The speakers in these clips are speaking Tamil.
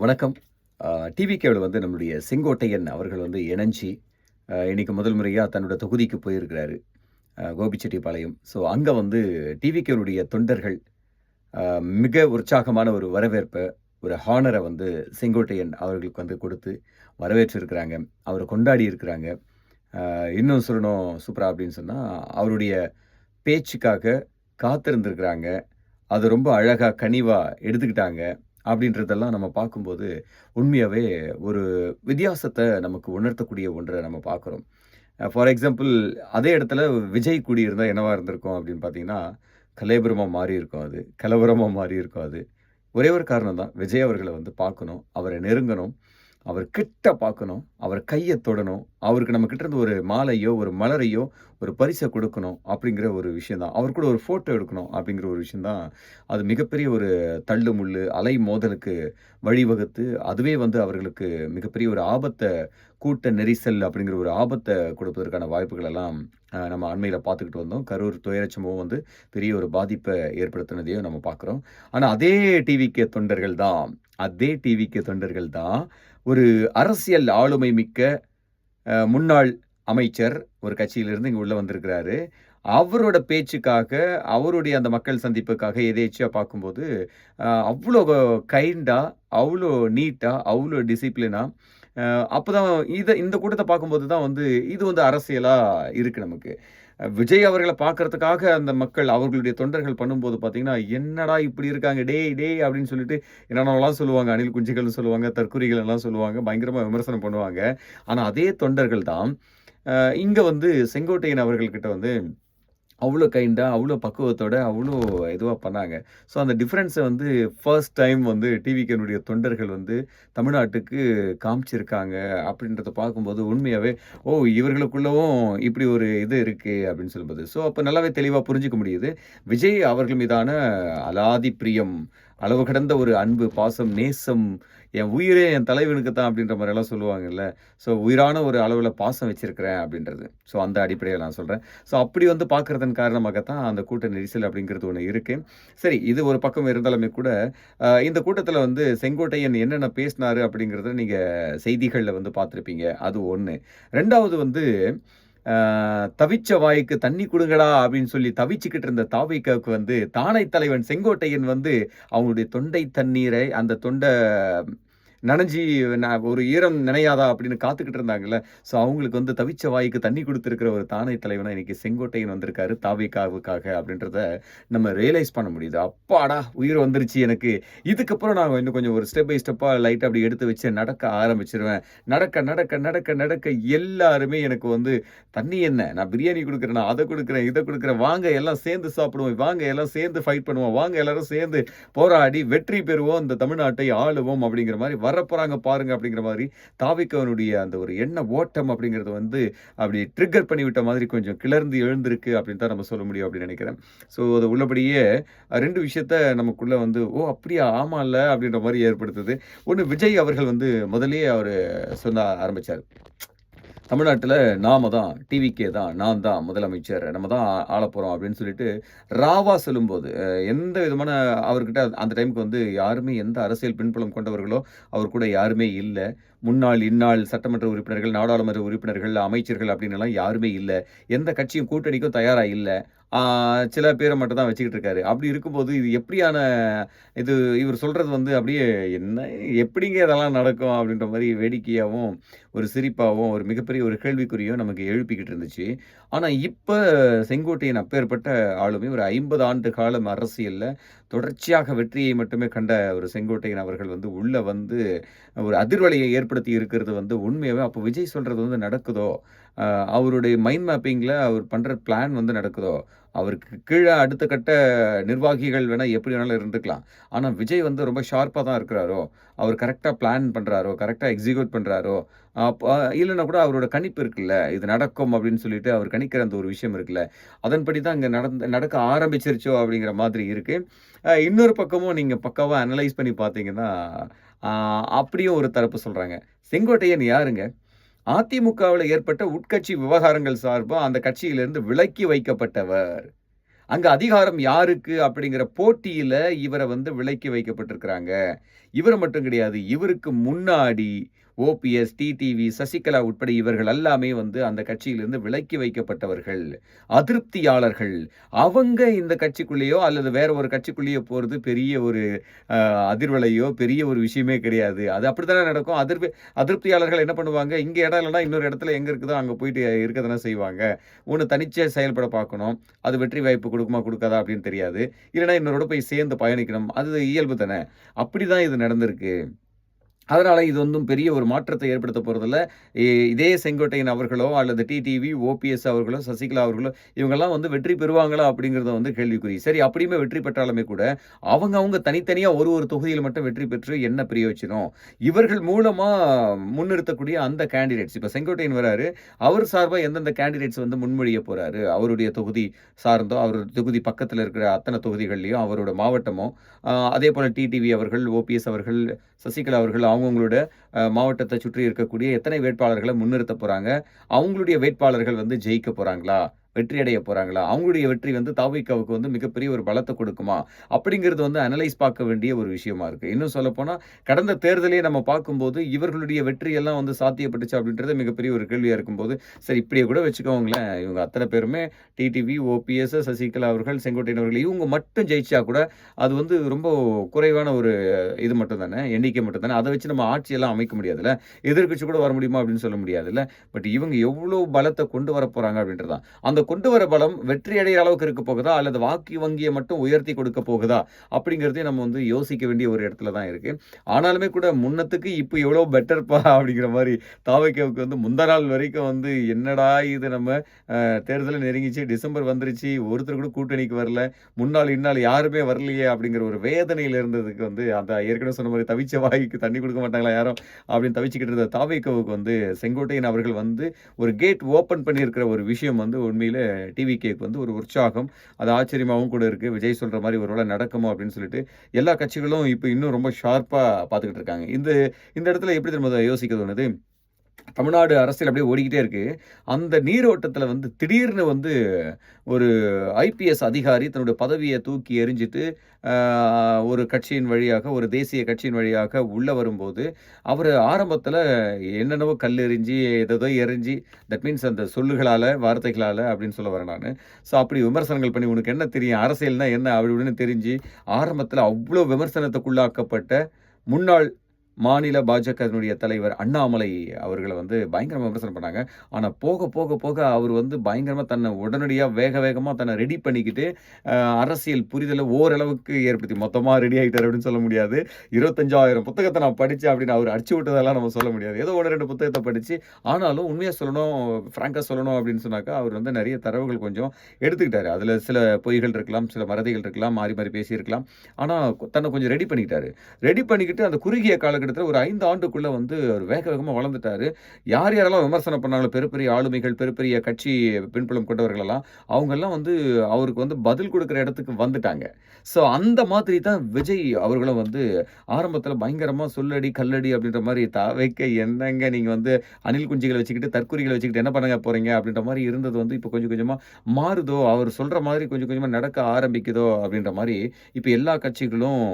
வணக்கம். டிவிகேவில் வந்து நம்முடைய செங்கோட்டையன் அவர்கள் வந்து இணைஞ்சி இன்றைக்கி முதல் முறையாக தன்னோட தொகுதிக்கு போயிருக்கிறாரு கோபிச்செட்டிப்பாளையம். ஸோ அங்கே வந்து டிவிகேனுடைய தொண்டர்கள் மிக உற்சாகமான ஒரு வரவேற்பை ஒரு ஹானரை வந்து செங்கோட்டையன் அவர்களுக்கு வந்து கொடுத்து வரவேற்றிருக்கிறாங்க. அவரை கொண்டாடி இருக்கிறாங்க. இன்னும் சொல்லணும் சூப்பரா அப்படின்னு சொன்னால் அவருடைய பேச்சுக்காக காத்திருந்திருக்கிறாங்க. அது ரொம்ப அழகாக கனிவாக எடுத்துக்கிட்டாங்க. அப்படின்றதெல்லாம் நம்ம பார்க்கும்போது உண்மையாகவே ஒரு வித்தியாசத்தை நமக்கு உணர்த்தக்கூடிய ஒன்றை நம்ம பார்க்குறோம். ஃபார் எக்ஸாம்பிள் அதே இடத்துல விஜய் கூடி இருந்தால் என்னவாக இருந்திருக்கும் அப்படின்னு பார்த்தீங்கன்னா கலேபுரமாக மாறி இருக்கும் அது கலவரமாக மாறி இருக்கும் அது. ஒரே ஒரு காரணம் தான் விஜய் அவர்களை வந்து பார்க்கணும் அவரை நெருங்கணும். அவர் கிட்ட பார்க்கணும் அவர் கையை தொடணும் அவருக்கு நம்ம கிட்ட இருந்து ஒரு மாலையோ ஒரு மலரையோ ஒரு பரிசை கொடுக்கணும் அப்படிங்கிற ஒரு விஷயந்தான் அவர் கூட ஒரு ஃபோட்டோ எடுக்கணும் அப்படிங்கிற ஒரு விஷயந்தான் அது மிகப்பெரிய ஒரு தள்ளு முள்ளு அலை மோதலுக்கு வழிவகுத்து அதுவே வந்து அவர்களுக்கு மிகப்பெரிய ஒரு ஆபத்தை கூட்ட நெரிசல் அப்படிங்கிற ஒரு ஆபத்தை கொடுப்பதற்கான வாய்ப்புகள் எல்லாம் நம்ம அண்மையில் பார்த்துக்கிட்டு வந்தோம். கரூர் துயரச் வந்து பெரிய ஒரு பாதிப்பை ஏற்படுத்தினதையும் நம்ம பார்க்குறோம். ஆனால் அதே டிவிக்கு தொண்டர்கள் தான் அதே டிவிக்கு தொண்டர்கள் தான் ஒரு அரசியல் ஆளுமை மிக்க முன்னாள் அமைச்சர் ஒரு கட்சியிலிருந்து இங்கே உள்ளே வந்திருக்கிறாரு. அவரோட பேச்சுக்காக அவருடைய அந்த மக்கள் சந்திப்புக்காக எதேச்சியாக பார்க்கும்போது அவ்வளோ கைண்டாக அவ்வளோ நீட்டாக அவ்வளோ டிசிப்ளினாக அப்போ தான் இதை இந்த கூட்டத்தை பார்க்கும்போது தான் வந்து இது வந்து அரசியலாக இருக்குது நமக்கு. விஜய் அவர்களை பார்க்கறதுக்காக அந்த மக்கள் அவர்களுடைய தொண்டர்கள் பண்ணும்போது பார்த்தீங்கன்னா என்னடா இப்படி இருக்காங்க டே டே அப்படின்னு சொல்லிட்டு என்னென்னலாம் சொல்லுவாங்க அணில் குஞ்சுகள்னு சொல்லுவாங்க தற்குறிகள் எல்லாம் சொல்லுவாங்க பயங்கரமாக விமர்சனம் பண்ணுவாங்க. ஆனால் அதே தொண்டர்கள் தான் இங்கே வந்து செங்கோட்டையன் அவர்கள்கிட்ட வந்து அவ்வளோ கைண்டாக அவ்வளோ பக்குவத்தோட அவ்வளோ இதுவாக பண்ணாங்க. ஸோ அந்த டிஃப்ரென்ஸை வந்து ஃபர்ஸ்ட் டைம் வந்து டிவிக்கனுடைய தொண்டர்கள் வந்து தமிழ்நாட்டுக்கு காமிச்சிருக்காங்க அப்படின்றத பார்க்கும்போது உண்மையாகவே ஓ இவர்களுக்குள்ளவும் இப்படி ஒரு இது இருக்குது அப்படின்னு சொல்லும்போது. ஸோ அப்போ நல்லாவே தெளிவாக புரிஞ்சுக்க முடியுது. விஜய் அவர்கள் மீதான அலாதி பிரியம் அளவு கடந்த ஒரு அன்பு பாசம் நேசம் என் உயிரே என் தலைவனுக்கு தான் அப்படின்ற மாதிரியெல்லாம் சொல்லுவாங்கல்ல. ஸோ உயிரான ஒரு அளவில் பாசம் வச்சிருக்கிறேன் அப்படின்றது. ஸோ அந்த அடிப்படையில் நான் சொல்கிறேன் ஸோ அப்படி வந்து பார்க்கறதன் காரணமாகத்தான் அந்த கூட்ட நெரிசல் அப்படிங்கிறது ஒன்று இருக்கு. சரி இது ஒரு பக்கம் இருந்தாலுமே கூட இந்த கூட்டத்தில் வந்து செங்கோட்டையன் என்னென்ன பேசினார் அப்படிங்கிறத நீங்கள் செய்திகளில் வந்து பார்த்துருப்பீங்க. அது ஒன்று ரெண்டாவது வந்து தவிச்ச வாய்க்கு தண்ணி கொடுங்கடா அப்படின்னு சொல்லி தவிச்சுக்கிட்டு இருந்த தாவைக்காவுக்கு வந்து தானை தலைவன் செங்கோட்டையன் வந்து அவங்களுடைய தொண்டை தண்ணீரை அந்த தொண்டை நனைஞ்சி நான் ஒரு ஈரம் நினையாதா அப்படின்னு காத்துக்கிட்டு இருந்தாங்கல்ல. ஸோ அவங்களுக்கு வந்து தவிச்ச வாய்க்கு தண்ணி கொடுத்துருக்கிற ஒரு தானை தலைவனாக இன்னைக்கு செங்கோட்டையன் வந்திருக்காரு தாவிக்காவுக்காக அப்படின்றத நம்ம ரியலைஸ் பண்ண முடியுது. அப்பாடா உயிர் வந்துருச்சு எனக்கு. இதுக்கப்புறம் நான் இன்னும் கொஞ்சம் ஒரு ஸ்டெப் பை ஸ்டெப்பாக லைட்டாக அப்படி எடுத்து வச்சு நடக்க ஆரம்பிச்சிருவேன். நடக்க நடக்க நடக்க நடக்க எல்லாருமே எனக்கு வந்து தண்ணி என்ன? நான் பிரியாணி கொடுக்குறேன் நான் அதை கொடுக்குறேன் இதை கொடுக்குறேன். வாங்க எல்லாம் சேர்ந்து சாப்பிடுவோம். வாங்க எல்லாம் சேர்ந்து ஃபைட் பண்ணுவோம். வாங்க எல்லாரும் சேர்ந்து போராடி வெற்றி பெறுவோம். இந்த தமிழ்நாட்டை ஆளுவோம். அப்படிங்கிற மாதிரி வரப்போறாங்க பாருங்க அப்படிங்கிற மாதிரி தாவிக்கவனுடைய அந்த ஒரு எண்ண ஓட்டம் அப்படிங்கிறது வந்து அப்படி ட்ரிகர் பண்ணி விட்ட மாதிரி கொஞ்சம் கிளர்ந்து எழுந்திருக்கு அப்படின்னு தான் நம்ம சொல்ல முடியும் அப்படின்னு நினைக்கிறேன். ஸோ அது உள்ளபடியே ரெண்டு விஷயத்த நமக்குள்ள வந்து ஓ அப்படியா? ஆமா இல்ல அப்படின்ற மாதிரி ஏற்படுத்துது. ஒன்று விஜய் அவர்கள் வந்து முதலே அவர் சொல்ல ஆரம்பித்தார் தமிழ்நாட்டில் நாம தான் டிவிக்கே தான் நான் தான் முதலமைச்சர் நம்ம தான் ஆள போகிறோம் அப்படின்னு சொல்லிட்டு ராவா சொல்லும்போது எந்த விதமான அவர்கிட்ட அந்த டைமுக்கு வந்து யாருமே எந்த அரசியல் பின்புலம் கொண்டவர்களோ அவர் கூட யாருமே இல்லை. முன்னாள் இந்நாள் சட்டமன்ற உறுப்பினர்கள் நாடாளுமன்ற உறுப்பினர்கள் அமைச்சர்கள் அப்படின்னு எல்லாம் யாருமே இல்லை. எந்த கட்சியும் கூட்டணிக்கும் தயாராக இல்லை. சில பேரை மட்டும் தான் வச்சுக்கிட்டு இருக்காரு. அப்படி இருக்கும்போது இது எப்படியான இது இவர் சொல்கிறது வந்து அப்படியே என்ன எப்படிங்க இதெல்லாம் நடக்கும் அப்படின்ற மாதிரி வேடிக்கையாகவும் ஒரு சிரிப்பாகவும் ஒரு மிகப்பெரிய ஒரு கேள்விக்குறியும் நமக்கு எழுப்பிக்கிட்டு இருந்துச்சு. ஆனால் இப்போ செங்கோட்டையின் அப்பேற்பட்ட ஆளுமை ஒரு ஐம்பது ஆண்டு காலம் அரசியலில் தொடர்ச்சியாக வெற்றியை மட்டுமே கண்ட ஒரு செங்கோட்டையன் அவர்கள் வந்து உள்ளே வந்து ஒரு அதிர்வலையை ஏற்படுத்தி இருக்கிறது வந்து உண்மையாகவே அப்போ விஜய் சொல்கிறது வந்து நடக்குதோ? அவருடைய மைண்ட் மேப்பிங்கில் அவர் பண்ணுற பிளான் வந்து நடக்குதோ? அவருக்கு கீழே அடுத்த கட்ட நிர்வாகிகள் வேணால் எப்படி வேணாலும் இருந்துக்கலாம். ஆனால் விஜய் வந்து ரொம்ப ஷார்ப்பாக தான் இருக்கிறாரோ அவர் கரெக்டாக பிளான் பண்ணுறாரோ கரெக்டாக எக்ஸிக்யூட் பண்ணுறாரோ அப்போ இல்லைன்னா கூட அவரோட கணிப்பு இருக்குல்ல இது நடக்கும் அப்படின்னு சொல்லிட்டு அவர் கணிக்கிற அந்த ஒரு விஷயம் இருக்குல்ல அதன்படி தான் இங்கே நடந்த நடக்க ஆரம்பிச்சிருச்சோ அப்படிங்கிற மாதிரி இருக்குது இன்னொரு பக்கமும் நீங்கள் பக்காவாக அனலைஸ் பண்ணி பார்த்தீங்கன்னா அப்படியும் ஒரு தரப்பு சொல்கிறாங்க செங்கோட்டையன் யாருங்க? அதிமுகவில் ஏற்பட்ட உட்கட்சி விவகாரங்கள் சார்பாக அந்த கட்சியிலிருந்து விலக்கி வைக்கப்பட்டவர். அங்க அதிகாரம் யாருக்கு அப்படிங்கிற போட்டியில இவரை வந்து விலக்கி வைக்கப்பட்டிருக்கிறாங்க. இவர் மட்டும் கிடையாது இவருக்கு முன்னாடி ஓபிஎஸ் டிடிவி சசிகலா உட்பட இவர்கள் எல்லாமே வந்து அந்த கட்சியிலிருந்து விலக்கி வைக்கப்பட்டவர்கள் அதிருப்தியாளர்கள். அவங்க இந்த கட்சிக்குள்ளேயோ அல்லது வேற ஒரு கட்சிக்குள்ளேயோ போகிறது பெரிய ஒரு அதிர்வலையோ பெரிய ஒரு விஷயமே கிடையாது. அது அப்படி தானே நடக்கும்? அதிர்வு அதிருப்தியாளர்கள் என்ன பண்ணுவாங்க? இங்கே இடம் இல்லைனா இன்னொரு இடத்துல எங்கே இருக்குதோ அங்கே போயிட்டு இருக்க தானே செய்வாங்க. ஒன்று தனிச்சே செயல்பட பார்க்கணும். அது வெற்றி வாய்ப்பு கொடுக்குமா கொடுக்காதா அப்படின்னு தெரியாது. இல்லைன்னா இன்னொரு போய் சேர்ந்து பயணிக்கணும். அது இயல்பு தானே? அப்படி தான் இது நடந்திருக்கு. அதனால் இது ஒன்றும் பெரிய ஒரு மாற்றத்தை ஏற்படுத்த போகிறதில்ல இதே செங்கோட்டையன் அவர்களோ, அல்லது டிடிவி, ஓபிஎஸ் அவர்களோ, சசிகலா அவர்களோ, இவங்கெல்லாம் வந்து வெற்றி பெறுவாங்களா? அப்படிங்கிறத வந்து கேள்விக்குறி. சரி அப்படியுமே வெற்றி பெற்றாலுமே கூட, அவங்க அவங்க தனித்தனியாக ஒரு ஒரு தொகுதியில் மட்டும் வெற்றி பெற்று என்ன பிரயோஜனம்? இவர்கள் மூலமாக முன்னிறுத்தக்கூடிய அந்த கேண்டிடேட்ஸ் இப்போ செங்கோட்டையன் வராரு. அவர் சார்பாக எந்தெந்த கேண்டிடேட்ஸ் வந்து முன்மொழிய போகிறாரு அவருடைய தொகுதி சார்ந்தோ, அவருடைய தொகுதி பக்கத்தில் இருக்கிற அத்தனை தொகுதிகள்லையும் அவரோட மாவட்டமோ, அதே போல் டிடிவி அவர்கள், ஓபிஎஸ் அவர்கள், சசிகலா அவர்கள் அவங்கவுங்களோட மாவட்டத்தை சுற்றி இருக்கக்கூடிய எத்தனை வேட்பாளர்களை முன்னிறுத்த போறாங்க? அவங்களுடைய வேட்பாளர்கள் வந்து ஜெயிக்க போறாங்களா? வெற்றி அடைய போகிறாங்களா அவங்களுடைய வெற்றி வந்து தாவிக்காவுக்கு வந்து மிகப்பெரிய ஒரு பலத்தை கொடுக்குமா? அப்படிங்கிறது வந்து அனலைஸ் பார்க்க வேண்டிய ஒரு விஷயமா இருக்குது இன்னும் சொல்லப்போனால் கடந்த தேர்தலே நம்ம பார்க்கும்போது, இவர்களுடைய வெற்றி எல்லாம் வந்து சாத்தியப்பட்டுச்சு அப்படின்றது மிகப்பெரிய ஒரு கேள்வியாக இருக்கும்போது, சரி இப்படியே கூட வச்சுக்கோங்களேன். இவங்க அத்தனை பேருமே டிடிவி, ஓபிஎஸ், சசிகலா அவர்கள், செங்கோட்டையன் அவர்கள் இவங்க மட்டும் ஜெயிச்சா கூட, அது வந்து ரொம்ப குறைவான ஒரு இது மட்டும் தானே, எண்ணிக்கை மட்டும் தானே. அதை வச்சு நம்ம ஆட்சியெல்லாம் அமைக்க முடியாதுல்ல. எதிர்க்கட்சி கூட வர முடியுமா? அப்படின்னு சொல்ல முடியாதுல்ல. பட் இவங்க எவ்வளோ பலத்தை கொண்டு வர அப்படின்றது தான். அந்த கொண்டு வர பலம் வெற்றி அடையிற அளவுக்கு இருக்க போகுதா? அல்லது வாக்கு வங்கியை மட்டும் உயர்த்தி கொடுக்க போகுதா? அப்படிங்கிறதையும் நம்ம வந்து யோசிக்க வேண்டிய ஒரு இடத்துல தான் இருக்கு. ஆனாலுமே கூட முன்னத்துக்கு இப்போ எவ்வளோ பெட்டர்ப்பா அப்படிங்கிற மாதிரி தாவேக்காவுக்கு வந்து முந்தா நாள் வரைக்கும் வந்து என்னடா இது நம்ம அ தேர்தல் நெருங்கிச்சு, டிசம்பர் வந்துருச்சு, ஒருத்தர் கூட கூட்டணிக்கு வரல. முன்னாள், இந்நாள் யாருமே வரலையே அப்படிங்கிற ஒரு வேதனையில் இருந்ததுக்கு வந்து அந்த ஏற்கனவே சொன்ன மாதிரி தவிச்ச வாய்க்கு தண்ணி கொடுக்க மாட்டாங்களா யாரும்? அப்படின்னு தவிச்சுக்கிட்டு இருந்த தாவைக்கவுக்கு வந்து செங்கோட்டையன் அவர்கள் வந்து ஒரு கேட் ஓப்பன் பண்ணியிருக்கிற ஒரு விஷயம் வந்து உண்மையில் டிவி கேக் வந்து ஒரு உற்சாகம். அது ஆச்சரியமாவும் கூட இருக்கு. விஜய் சொல்ற மாதிரி ஒரு வேலை நடக்குமோ அப்படின்னு சொல்லிட்டு, எல்லா கட்சிகளும் இப்போ இன்னும் ரொம்ப ஷார்ப்பா பார்த்துக்கிட்டு இருக்காங்க. இந்த இந்த இடத்துல எப்படி திரும்ப யோசிக்க தோணுது? தமிழ்நாடு அரசியல் அப்படியே ஓடிக்கிட்டே இருக்குது அந்த நீரோட்டத்தில் வந்து திடீர்னு வந்து ஒரு ஐபிஎஸ் அதிகாரி தன்னுடைய பதவியை தூக்கி எறிஞ்சிட்டு, ஒரு கட்சியின் வழியாக, ஒரு தேசிய கட்சியின் வழியாக உள்ளே வரும்போது, அவர் ஆரம்பத்தில் என்னென்னவோ கல் எரிஞ்சு எதோ எரிஞ்சு தட் மீன்ஸ் அந்த சொல்லுகளால் வார்த்தைகளால் அப்படின்னு சொல்ல வரேன் நான் ஸோ அப்படி விமர்சனங்கள் பண்ணி, "உனக்கு என்ன தெரியும்? அரசியல்னால் என்ன?" அப்படி இப்படின்னு தெரிஞ்சு, ஆரம்பத்தில் அவ்வளோ விமர்சனத்துக்குள்ளாக்கப்பட்ட முன்னாள் மாநில பாஜகவினுடைய தலைவர் அண்ணாமலை அவர்களை வந்து பயங்கரமாக விமர்சனம் பண்ணாங்க. ஆனால் போக, போக, போக அவர் வந்து பயங்கரமாக தன்னை உடனடியாக வேக வேகமாக தன்னை ரெடி பண்ணிக்கிட்டு, அரசியல் புரிதலை ஓரளவுக்கு ஏற்படுத்தி மொத்தமாக ரெடி ஆகிட்டார் அப்படின்னு சொல்ல முடியாது. இருபத்தஞ்சாயிரம் புத்தகத்தை நான் படித்தேன் அப்படின்னு அவர் அடிச்சு விட்டதெல்லாம் நம்ம சொல்ல முடியாது. ஏதோ ஒன்று ரெண்டு புத்தகத்தை படித்து ஆனாலும் உண்மையாக சொல்லணும், ஃப்ராங்காக சொல்லணும் அப்படின்னு சொன்னாக்கா, அவர் வந்து நிறைய தரவுகள் கொஞ்சம் எடுத்துக்கிட்டார் அதில் சில பொய்கள் இருக்கலாம், சில மறதிகள் இருக்கலாம், மாறி மாறி பேசியிருக்கலாம். ஆனால் தன்னை கொஞ்சம் ரெடி பண்ணிக்கிட்டாரு. ரெடி பண்ணிக்கிட்டு அந்த குறுகிய கால கிட்டத்தட்ட ஒரு ஐந்து ஆண்டுக்குள்ள வந்து அவர் வேக வேகமாக வளர்ந்துட்டாரு. யார் யாரெல்லாம் விமர்சனம் பண்ணாங்களோ, பெரிய பெரிய ஆளுமைகள், பெரிய பெரிய கட்சி பின்புலம் கொண்டவர்கள் எல்லாம், அவங்கெல்லாம் வந்து அவருக்கு வந்து பதில் கொடுக்குற இடத்துக்கு வந்துட்டாங்க. ஸோ அந்த மாதிரி தான் விஜய் அவர்களும் வந்து ஆரம்பத்தில் பயங்கரமாக சொல்லடி, கல்லடி அப்படின்ற மாதிரி தவைக்க என்னங்க நீங்கள் வந்து அணில் குஞ்சுகளை வச்சுக்கிட்டு, தற்கொலைகளை வச்சுக்கிட்டு என்ன பண்ண போகிறீங்க அப்படின்ற மாதிரி இருந்தது வந்து இப்போ கொஞ்சம் கொஞ்சமாக மாறுதோ, அவர் சொல்கிற மாதிரி கொஞ்சம் கொஞ்சமாக நடக்க ஆரம்பிக்குதோ அப்படின்ற மாதிரி இப்போ எல்லா கட்சிகளும்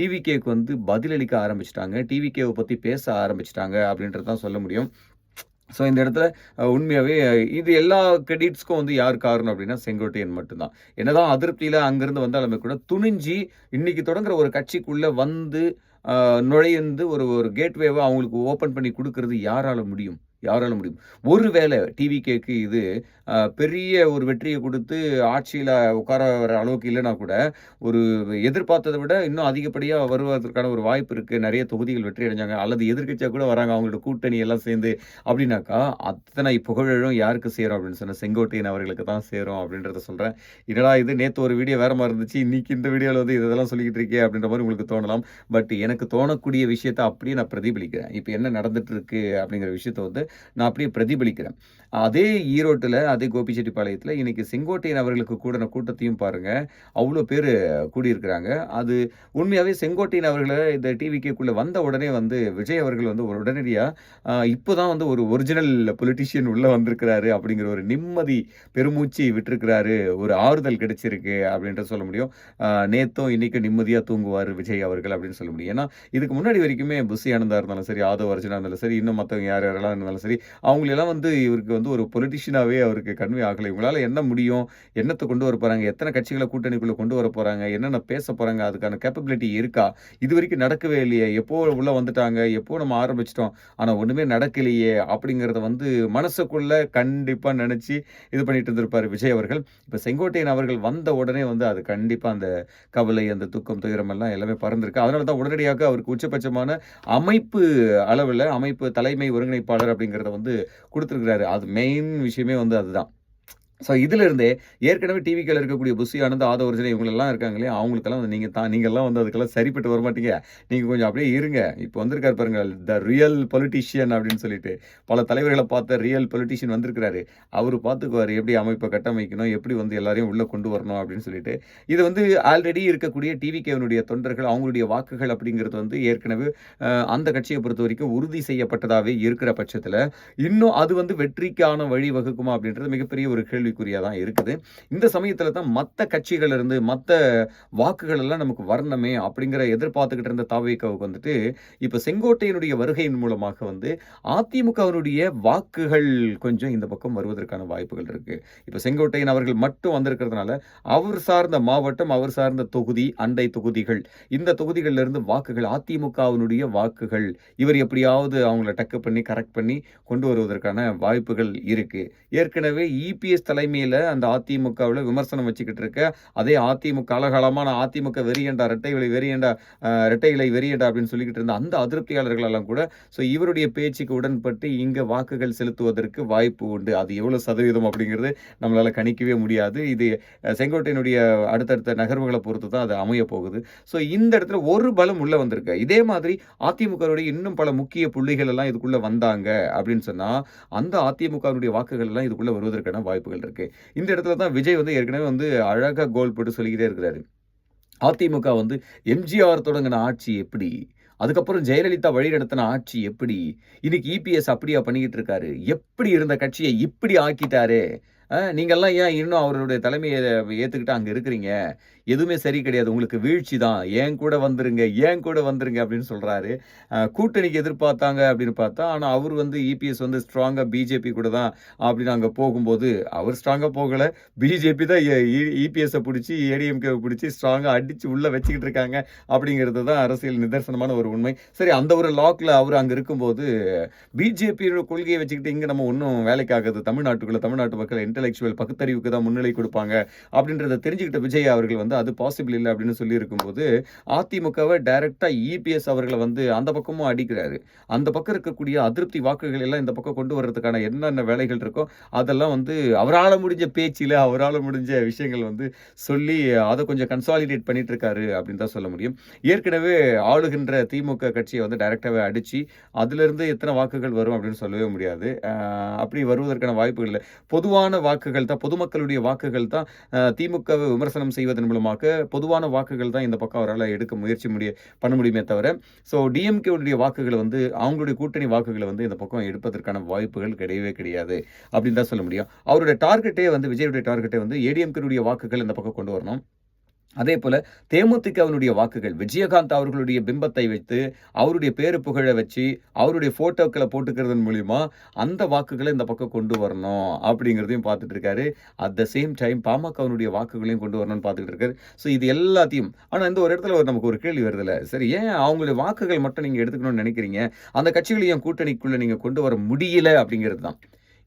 டிவிகேக்கு வந்து பதிலளிக்க ஆரம்பிச்சிட்டாங்க டிவிகேவை பற்றி பேச ஆரம்பிச்சிட்டாங்க அப்படின்றது தான் சொல்ல முடியும். ஸோ இந்த இடத்துல உண்மையாகவே இது எல்லா கிரெடிட்ஸ்க்கும் வந்து யார் காரணம் அப்படின்னா, செங்கோட்டையன் மட்டும் தான். என்னதான் அங்கேருந்து வந்தாலுமே கூட, துணிஞ்சு இன்னைக்கு தொடங்குற ஒரு கட்சிக்குள்ளே வந்து நுழையந்து நுழைந்து ஒரு ஒரு கேட்வேவை அவங்களுக்கு ஓப்பன் பண்ணி கொடுக்கறது யாரால முடியும்? யாரால முடியும்? ஒருவேள டிவிகேக்கு இது பெரிய ஒரு வெற்றியை கொடுத்து ஆட்சியில் உட்கார வர அளவுக்கு இல்லைனா கூட, ஒரு எதிர்பார்த்தத விட இன்னும் அதிகப்படியாக வருவதற்கான ஒரு வாய்ப்பு இருக்குது நிறைய தொகுதிகள் வெற்றி அடைஞ்சாங்க. அல்லது எதிர்கட்சியாக கூட வராங்க. அவங்களோட கூட்டணி எல்லாம் சேர்ந்து அப்படின்னாக்கா, அத்தனை புகழும் யாருக்கு சேரும் அப்படின்னு சொன்ன செங்கோட்டையன் அவர்களுக்கு தான் சேரும் அப்படின்றத சொல்கிறேன் என்னடா இது நேற்று ஒரு வீடியோ வேற மாரி இருந்துச்சு. இன்னைக்கு இந்த வீடியோவில் வந்து இதெல்லாம் சொல்லிக்கிட்டு இருக்கே அப்படின்ற மாதிரி உங்களுக்கு தோணலாம். பட் எனக்கு தோணக்கூடிய விஷயத்த அப்படியே நான் பிரதிபலிக்கிறேன். இப்போ என்ன நடந்துட்டு இருக்கு அப்படிங்கிற விஷயத்த வந்து நான் அப்படியே பிரதிபலிக்கிறேன். அதே ஈரோட்டில் அதே கோபிச்செட்டிப்பாளையத்தில் இன்றைக்கி செங்கோட்டையன் அவர்களுக்கு கூடின கூட்டத்தையும் பாருங்கள் அவ்வளோ பேர் கூடியிருக்கிறாங்க. அது உண்மையாகவே செங்கோட்டையன் அவர்களை இந்த டிவிகேக்குள்ள வந்த உடனே வந்து விஜய் அவர்கள் வந்து ஒரு உடனடியாக இப்போ தான் வந்து ஒரு ஒரிஜினல் பொலிட்டிஷியன் உள்ளே வந்திருக்கிறாரு அப்படிங்கிற ஒரு நிம்மதி பெருமூச்சு விட்டுருக்கிறாரு ஒரு ஆறுதல் கிடைச்சிருக்கு அப்படின்ற சொல்ல முடியும். நேத்தும் இன்றைக்கும் நிம்மதியாக தூங்குவார் விஜய் அவர்கள் அப்படின்னு சொல்ல முடியும். ஏன்னா, இதுக்கு முன்னாடி வரைக்குமே புஸ்ஸி ஆனந்தா இருந்தாலும் சரி, ஆதவ் அர்ஜுனா இருந்தாலும் சரி, இன்னும் மற்றவங்க யார் யாரெல்லாம் இருந்தாலும் சரி, அவங்களெல்லாம் வந்து இவருக்கு வந்து ஒரு பொலிட்டிஷியனாகவே அவருக்கு கன்வே ஆகலை இவங்களால் என்ன முடியும்? என்னத்தை கொண்டு வர போகிறாங்க எத்தனை கட்சிகளை கூட்டணிக்குள்ளே கொண்டு வர போகிறாங்க என்னென்ன பேச போகிறாங்க அதுக்கான கேப்பபிலிட்டி இருக்கா? இது வரைக்கும் நடக்கவே இல்லையே! எப்போ உள்ளே வந்துட்டாங்க? எப்போ நம்ம ஆரம்பிச்சிட்டோம் ஆனால் ஒன்றுமே நடக்கலையே! அப்படிங்கிறத வந்து மனசுக்குள்ளே கண்டிப்பாக நினச்சி இது பண்ணிட்டு இருந்திருப்பார் விஜய் அவர்கள். இப்போ செங்கோட்டையன் அவர்கள் வந்த உடனே வந்து அது கண்டிப்பாக அந்த கவலை, அந்த துக்கம், துயரம் எல்லாம் எல்லாமே பறந்துருக்கு அதனால தான் உடனடியாக அவருக்கு உச்சபட்சமான அமைப்பு அளவில் அமைப்பு தலைமை ஒருங்கிணைப்பாளர் அப்படிங்கிறத வந்து கொடுத்துருக்கிறாரு அது மெயின் விஷயமே வந்து அதுதான். ஸோ இதிலிருந்தே ஏற்கனவே டிவிக்கில் இருக்கக்கூடிய புஷி ஆனந்த், ஆதவ் இவங்களெல்லாம் இருக்காங்க இல்லையா? அவங்களுக்கெல்லாம் வந்து நீங்கள் தான் நீங்கள்லாம் வந்து அதுக்கெல்லாம் சரிப்பட்டு வர மாட்டீங்க நீங்கள் கொஞ்சம் அப்படியே இருங்க. இப்போ வந்திருக்கார் பாருங்கள் த ரியல் பொலிட்டிஷியன் அப்படின்னு சொல்லிட்டு. பல தலைவர்களை பார்த்த ரியல் பொலிட்டிஷியன் வந்திருக்கிறாரு. அவர் பார்த்துக்குவாரு. எப்படி அமைப்பை கட்டமைக்கணும்? எப்படி வந்து எல்லாரையும் உள்ளே கொண்டு வரணும் அப்படின்னு சொல்லிட்டு. இது வந்து ஆல்ரெடி இருக்கக்கூடிய டிவிகேவினுடைய தொண்டர்கள், அவங்களுடைய வாக்குகள் அப்படிங்கிறது வந்து ஏற்கனவே அந்த கட்சியை பொறுத்த வரைக்கும் உறுதி செய்யப்பட்டதாகவே இருக்கிற பட்சத்தில் இன்னும் அது வந்து வெற்றிக்கான வழி வகுக்குமா அப்படின்றது மிகப்பெரிய ஒரு கேள்வி கேள்விக்குறியாக தான் இருக்குது. இந்த சமயத்தில் தான் மற்ற கட்சிகளிலிருந்து மற்ற மத்த வாக்குகள் எல்லாம் நமக்கு வரணுமே அப்படிங்கிற எதிர்பார்த்துக்கிட்டு இருந்த தாவேக்காவுக்கு வந்துட்டு, இப்போ செங்கோட்டையினுடைய வருகையின் மூலமாக வந்து அதிமுகவினுடைய வாக்குகள் கொஞ்சம் இந்த பக்கம் வருவதற்கான வாய்ப்புகள் இருக்கு. இப்போ செங்கோட்டையன் அவர்கள் மட்டும் வந்திருக்கிறதுனால, அவர் சார்ந்த மாவட்டம், அவர் சார்ந்த தொகுதி, அண்டை தொகுதிகள், இந்த தொகுதிகளிலிருந்து வாக்குகள் அதிமுகவினுடைய வாக்குகள், இவர் எப்படியாவது அவங்கள டக்கு பண்ணி, கரெக்ட் பண்ணி கொண்டு வருவதற்கான வாய்ப்புகள் இருக்கு. ஏற்கனவே இபிஎஸ் தலை தலைமையில் அந்த அதிமுகவில் விமர்சனம் வச்சுக்கிட்டு இருக்க, அதே அதிமுக காலகாலமா அதிமுக வெறியண்டா இரட்டை இலை வெறியண்டா அ இரட்டை இலை வெறியண்டா அப்படின்னு சொல்லிக்கிட்டு இருந்த அந்த அதிருப்தியாளர்கள் எல்லாம் கூட, ஸோ இவருடைய பேச்சுக்கு உடன்பட்டு இங்கே வாக்குகள் செலுத்துவதற்கு வாய்ப்பு உண்டு. அது எவ்வளோ சதவீதம் அப்படிங்கிறது நம்மளால் கணிக்கவே முடியாது. இது செங்கோட்டையினுடைய அடுத்தடுத்த நகர்வுகளை பொறுத்து தான் அது அமையப் போகுது. ஸோ இந்த இடத்துல ஒரு பலம் உள்ளே வந்திருக்கு. இதே மாதிரி அதிமுகவுடைய இன்னும் பல முக்கிய புள்ளிகள் எல்லாம் இதுக்குள்ளே வந்தாங்க அப்படின்னு சொன்னால் அந்த அதிமுகவினுடைய வாக்குகள் எல்லாம் இதுக்குள்ளே வருவதற்கான வாய்ப்புகள் இருக்குது இருக்கு. இந்த இடத்துல தான் விஜய் வந்து ஏற்கனவே வந்து அழகாக கோல் போட்டு சொல்லிக்கிட்டே இருக்கிறாரு. அதிமுக வந்து எம்ஜிஆர் தொடங்கின ஆட்சி எப்படி? அதுக்கப்புறம் ஜெயலலிதா வழி நடத்தின ஆட்சி எப்படி? இன்னைக்கு இபிஎஸ் அப்படியா பண்ணிக்கிட்டு இருக்காரு? எப்படி இருந்த கட்சியை இப்படி ஆக்கிட்டாரு நீங்கள்லாம் ஏன் இன்னும் அவருடைய தலைமையை ஏற்றுக்கிட்டு அங்க இருக்கிறீங்க? எதுவுமே சரி கிடையாது. உங்களுக்கு வீழ்ச்சி தான். ஏன் கூட வந்துருங்க, ஏன் கூட வந்துருங்க அப்படின்னு சொல்கிறாரு கூட்டணிக்கு எதிர்பார்த்தாங்க அப்படின்னு பார்த்தா, ஆனால் அவர் வந்து இபிஎஸ் வந்து ஸ்ட்ராங்காக பிஜேபி கூட தான் அப்படின்னு அங்கே போகும்போது, அவர் ஸ்ட்ராங்காக போகலை பிஜேபி தான் இபிஎஸ்ஸை பிடிச்சி ஏடிஎம்கே பிடிச்சி ஸ்ட்ராங்காக அடித்து உள்ளே வச்சுக்கிட்டு இருக்காங்க அப்படிங்கிறது தான் அரசியல் நிதர்சனமான ஒரு உண்மை. சரி அந்த ஒரு லாக்கில் அவர் அங்கே இருக்கும்போது, பிஜேபியோட கொள்கையை வச்சுக்கிட்டு இங்கே நம்ம ஒன்றும் வேலைக்காகுது தமிழ்நாட்டுக்குள்ளே தமிழ்நாட்டுக்குள்ள தமிழ்நாட்டு மக்கள் இன்டலெக்சுவல் பகுத்தறிவுக்கு தான் முன்னிலை கொடுப்பாங்க அப்படின்றத தெரிஞ்சுக்கிட்ட விஜய் அவர்கள் வந்து அது பாசிபிள் இல்லை அப்படின்னு சொல்லியிருக்கும்போது, அதிமுகவை டைரெக்டாக இபிஎஸ் அவர்களை வந்து அந்த பக்கமும் அடிக்கிறாரு. அந்த பக்கம் இருக்கக்கூடிய அதிருப்தி வாக்குகள் எல்லாம் இந்த பக்கம் கொண்டு வரதுக்கான என்னென்ன வேலைகள் இருக்கோ, அதெல்லாம் வந்து அவரால் முடிஞ்ச பேச்சில் அவரால் முடிஞ்ச விஷயங்கள் வந்து சொல்லி அதை கொஞ்சம் கன்சாலிடேட் பண்ணிட்டு இருக்காரு அப்படின்னு தான் சொல்ல முடியும். ஏற்கனவே ஆளுகின்ற திமுக கட்சியை வந்து டைரெக்டாகவே அடித்து அதிலிருந்து எத்தனை வாக்குகள் வரும் அப்படின்னு சொல்லவே முடியாது. அப்படி வருவதற்கான வாய்ப்புகள் இல்லை பொதுவான வாக்குகள் தான் பொதுமக்களுடைய வாக்குகள் தான் திமுகவை விமர்சனம் செய்வதன் மூலமாக பொதுவான வாக்குகள் தான் இந்த பக்கம் அவரால் எடுக்க முயற்சி முடிய பண்ண முடியுமே தவிர, ஸோ டிஎம்கேவுடைய வாக்குகளை வந்து அவங்களுடைய கூட்டணி வாக்குகளை வந்து இந்த பக்கம் எடுப்பதற்கான வாய்ப்புகள் கிடையவே கிடையாது அப்படின்னு தான் சொல்ல முடியும். அவருடைய டார்கெட்டே வந்து விஜயுடைய டார்கெட்டே வந்து ஏடிஎம்கேடைய வாக்குகள் இந்த பக்கம் கொண்டு வரணும். அதே போல தேமுதிகவினுடைய வாக்குகள் விஜயகாந்த் அவர்களுடைய பிம்பத்தை வைத்து, அவருடைய பேரு புகழை வச்சு, அவருடைய போட்டோக்களை போட்டுக்கிறதன் மூலியமா, அந்த வாக்குகளை இந்த பக்கம் கொண்டு வரணும் அப்படிங்கிறதையும் பார்த்துட்டு இருக்காரு. அட் த சேம் டைம் பாமகவினுடைய வாக்குகளையும் கொண்டு வரணும்னு பார்த்துட்டு இருக்காரு. ஸோ இது எல்லாத்தையும் ஆனால் இந்த ஒரு இடத்துல ஒரு நமக்கு ஒரு கேள்வி வருதுல்ல. சரி ஏன் அவங்களுடைய வாக்குகள் மட்டும் நீங்கள் எடுத்துக்கணும்னு நினைக்கிறீங்க? அந்த கட்சிகளையும் ஏன் கூட்டணிக்குள்ள நீங்கள் கொண்டு வர முடியல அப்படிங்கிறது தான்.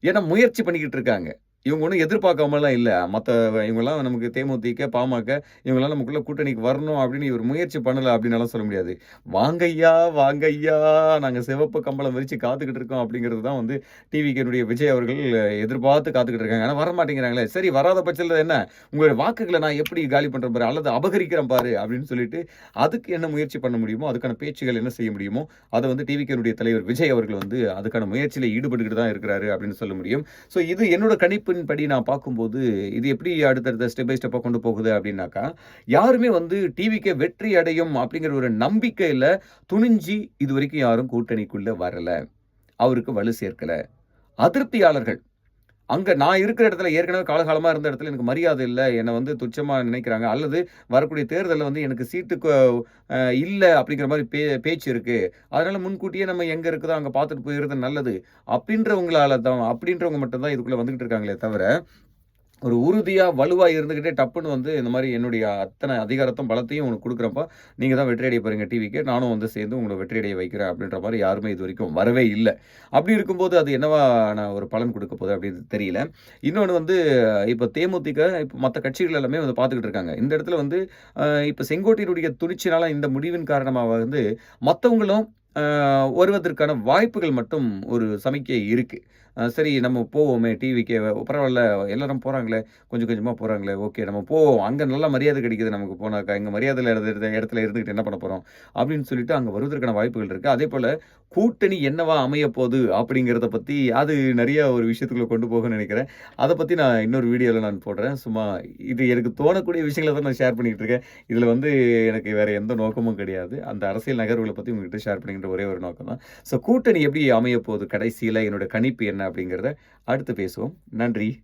ஏன்னா முயற்சி பண்ணிக்கிட்டு இருக்காங்க. இவங்க ஒன்றும் எதிர்பார்க்காமலாம் இல்லை மற்ற இவங்கெல்லாம் நமக்கு தேமுதிக, பாமக இவங்கெல்லாம் நமக்குள்ளே கூட்டணிக்கு வரணும் அப்படின்னு இவர் முயற்சி பண்ணலை அப்படின்னாலும் சொல்ல முடியாது. "வாங்கய்யா, வாங்கய்யா நாங்கள் சிவப்பு கம்பளம் விரித்து காத்துக்கிட்டு இருக்கோம்." அப்படிங்கிறது தான் வந்து டிவிக்கனுடைய விஜய் அவர்கள் எதிர்பார்த்து காத்துக்கிட்டு இருக்காங்க. ஆனா வரமாட்டேங்கிறாங்களே. சரி வராத பட்சத்தில் என்ன? உங்களுடைய வாக்குகளை நான் எப்படி காலி பண்ணுற பாரு அல்லது அபகரிக்கிறேன் பாரு அப்படின்னு சொல்லிட்டு, அதுக்கு என்ன முயற்சி பண்ண முடியுமோ, அதுக்கான பேச்சுகள் என்ன செய்ய முடியுமோ, அதை வந்து டிவிக்கனுடைய தலைவர் விஜய் அவர்கள் வந்து அதுக்கான முயற்சியில் ஈடுபட்டுக்கிட்டு தான் இருக்கிறாரு அப்படின்னு சொல்ல முடியும். ஸோ இது என்னோட கணிப்பின்படி நான் பார்க்கும்போது, இது எப்படி அடுத்தடுத்த ஸ்டெப் பை ஸ்டெப்பாக கொண்டு போகுது அப்படின்னாக்கா, யாருமே வந்து டிவிக்கு வெற்றி அடையும் அப்படிங்கிற ஒரு நம்பிக்கையில துணிஞ்சு இதுவரைக்கும் யாரும் கூட்டணிக்குள்ள வரல. அவருக்கு வலு சேர்க்கல. அதிருப்தியாளர்கள் அங்கே நான் இருக்கிற இடத்துல ஏற்கனவே காலகாலமாக இருந்த இடத்துல எனக்கு மரியாதை இல்லை என்னை வந்து துச்சமாக நினைக்கிறாங்க. அல்லது வரக்கூடிய தேர்தலில் வந்து எனக்கு சீட்டுக்கு இல்லை அப்படிங்கிற மாதிரி பே பேச்சு இருக்குது அதனால் முன்கூட்டியே நம்ம எங்கே இருக்குதோ அங்கே பார்த்துட்டு போயிறது நல்லது. அப்படின்றவங்களால தான் அப்படின்றவங்க மட்டும்தான் இதுக்குள்ளே வந்துக்கிட்டு இருக்காங்களே தவிர, ஒரு உறுதியாக வலுவாக இருந்துக்கிட்டே டப்புன்னு வந்து இந்த மாதிரி என்னுடைய அத்தனை அதிகாரத்தும் பலத்தையும் உனக்கு கொடுக்குறப்ப நீங்கள் தான் வெற்றி அடைய டிவிக்கு நானும் வந்து சேர்ந்து உங்களை வெற்றி அடைய வைக்கிறேன் அப்படின்ற மாதிரி யாருமே இது வரைக்கும் வரவே இல்லை அப்படி இருக்கும்போது அது என்னவா நான் ஒரு பலன் கொடுக்க போகுது அப்படின்னு தெரியல. இன்னொன்று வந்து இப்போ தேமுதிக, இப்போ மற்ற கட்சிகள் எல்லாமே வந்து பார்த்துக்கிட்டு இருக்காங்க. இந்த இடத்துல வந்து இப்போ செங்கோட்டையினுடைய துணிச்சினால் இந்த முடிவின் காரணமாக வந்து மற்றவங்களும் வருவதற்கான வாய்ப்புகள் மட்டும் ஒரு சமிக்கை இருக்குது சரி நம்ம போவோமே டிவிக்கே பரவாயில்ல எல்லாரும் போகிறாங்களே கொஞ்சம் கொஞ்சமாக போகிறாங்களே ஓகே நம்ம போவோம். அங்கே நல்ல மரியாதை கிடைக்குது நமக்கு போனாக்கா. இங்கே மரியாதையில் இருந்த இடத்துல இருந்துக்கிட்டு என்ன பண்ண போகிறோம் அப்படின்னு சொல்லிட்டு அங்கே வருவதற்கான வாய்ப்புகள் இருக்குது அதே போல் கூட்டணி என்னவா அமையப்போது அப்படிங்கிறத பற்றி அது நிறைய ஒரு விஷயத்துக்குள்ள கொண்டு போகும்னு நினைக்கிறேன் அதை பற்றி நான் இன்னொரு வீடியோவில் நான் போடுறேன். சும்மா இது எனக்கு தோணக்கூடிய விஷயங்கள தான் நான் ஷேர் பண்ணிக்கிட்டு இருக்கேன். இதில் வந்து எனக்கு வேறு எந்த நோக்கமும் கிடையாது. அந்த அரசியல் நகர்வுகளை பற்றி உங்ககிட்ட ஷேர் பண்ணிக்கிற ஒரே ஒரு நோக்கம் தான். ஸோ கூட்டணி எப்படி அமையப்போகுது கடைசியில் என்னோட கணிப்பு என்ன என்ன அப்படிங்கிறத அடுத்து பேசுவோம். நன்றி.